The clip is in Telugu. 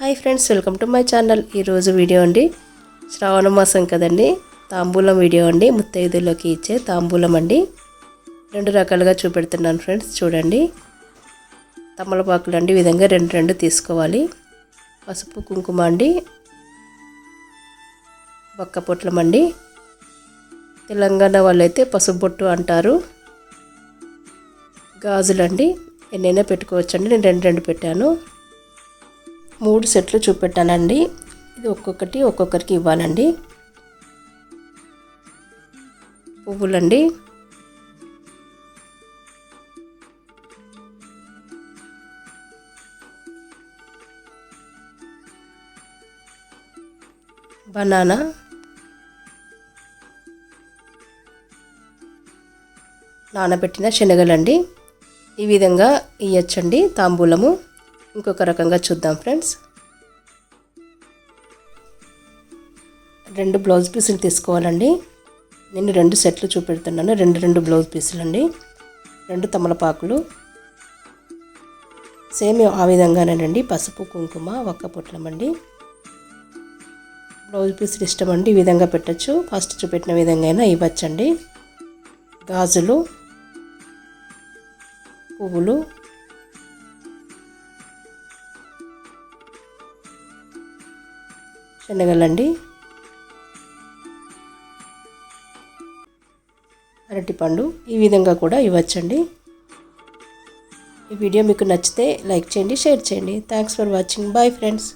Hi friends welcome to my channel. ఈరోజు వీడియో అండి. శ్రావణ మాసం కదండి. తాంబూలం వీడియో అండి. ముత్తైదులోకి ఇచ్చే తాంబూలం అండి. రెండు రకాలుగా చూపెడుతున్నాను ఫ్రెండ్స్ చూడండి. తమలపాకులు అండి విధంగా రెండు రెండు తీసుకోవాలి. పసుపు కుంకుమ అండి. ఒక్క పొట్లం అండి. తెలంగాణ వాళ్ళైతే పసుపు బొట్టు అంటారు. గాజులండి ఎన్నైనా పెట్టుకోవచ్చండి. నేను రెండు రెండు పెట్టాను. మూడు సెట్లు చూపెట్టానండి. ఇది ఒక్కొక్కటి ఒక్కొక్కరికి ఇవ్వాలండి. పువ్వులండి. బనానా. నానబెట్టిన శనగలండి. ఈ విధంగా ఇయ్యచ్చండి తాంబూలము. ఇంకొక రకంగా చూద్దాం ఫ్రెండ్స్. రెండు బ్లౌజ్ పీసులు తీసుకోవాలండి. నేను రెండు సెట్లు చూపెడుతున్నాను. రెండు రెండు బ్లౌజ్ పీసులు అండి రెండు తమలపాకులు. సేమ్ ఆ విధంగానేనండి. పసుపు కుంకుమ ఒక్క పొట్లం అండి బ్లౌజ్ పీసులు ఇష్టం అండి ఈ విధంగా పెట్టచ్చు. ఫస్ట్ చూపెట్టిన విధంగా అయినా ఇవ్వచ్చండి గాజులు పువ్వులు. శనగలండి. అరటిపండు ఈ విధంగా కూడా ఇవ్వచ్చండి. ఈ వీడియో మీకు నచ్చితే లైక్ చేయండి షేర్ చేయండి. Thanks for watching bye friends